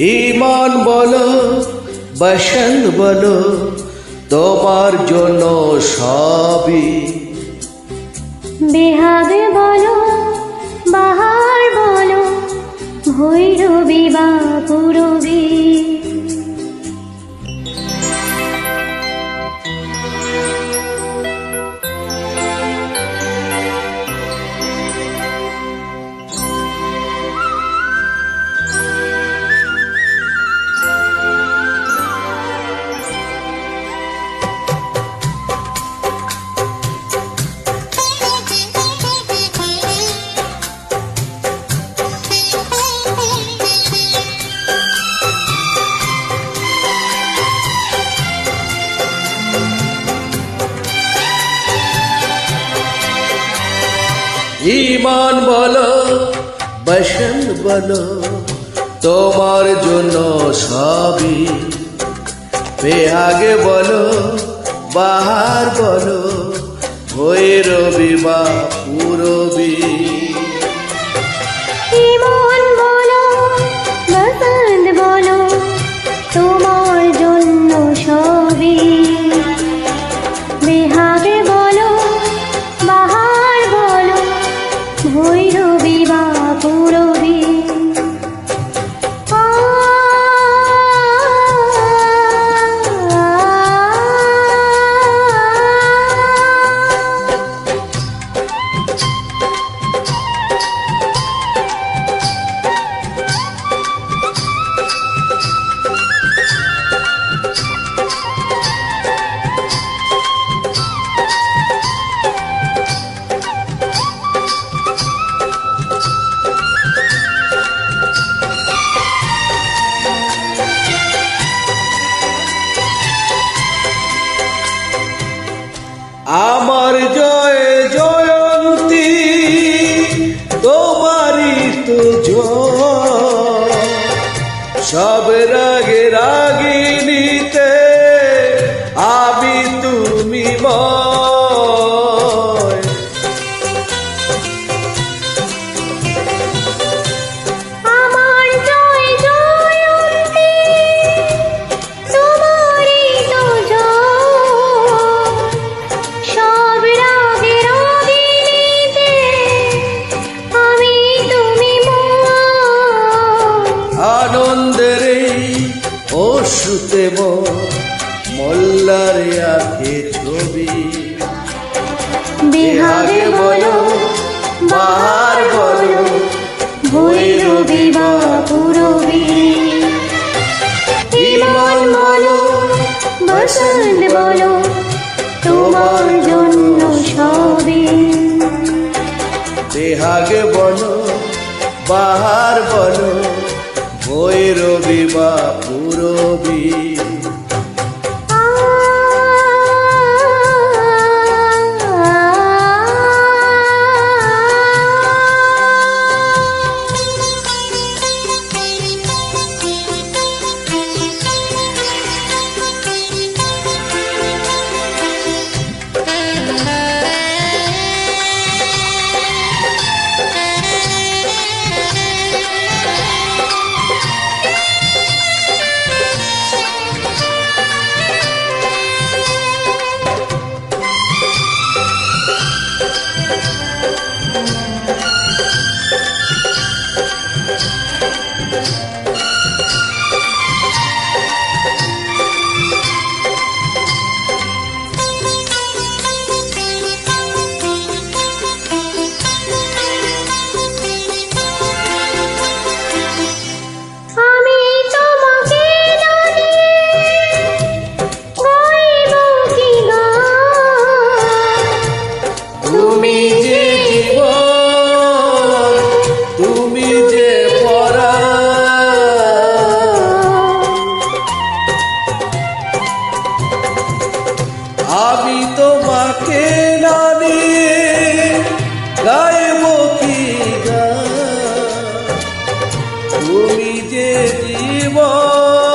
ইমান বলো বসন্ত বলো তোমার জন্য সবই। বেহাগ বলো বাহার বলো ভৈরবী বা পুরবী। ইমান বলো বসন বলো তোমার জন্য সবই। বেহাগে বলো বাহার বলো ভৈরবী বা পুরবী। আমার জয় জয়ন্তী তোমারই তো জয়। সব রাগে রাগিনীতে ছবি। বিহাগে বলো বাহার বলো ভৈরবী বা পুরবী। ইমন বলো বসন্ত বলো তোমার জন্য সবই। বেহাগে বলো বাহার বলো ভৈরবী বা পুরবী। আমি তোমাকে না নিয়ে গায়ব কি তুমি যে জীবন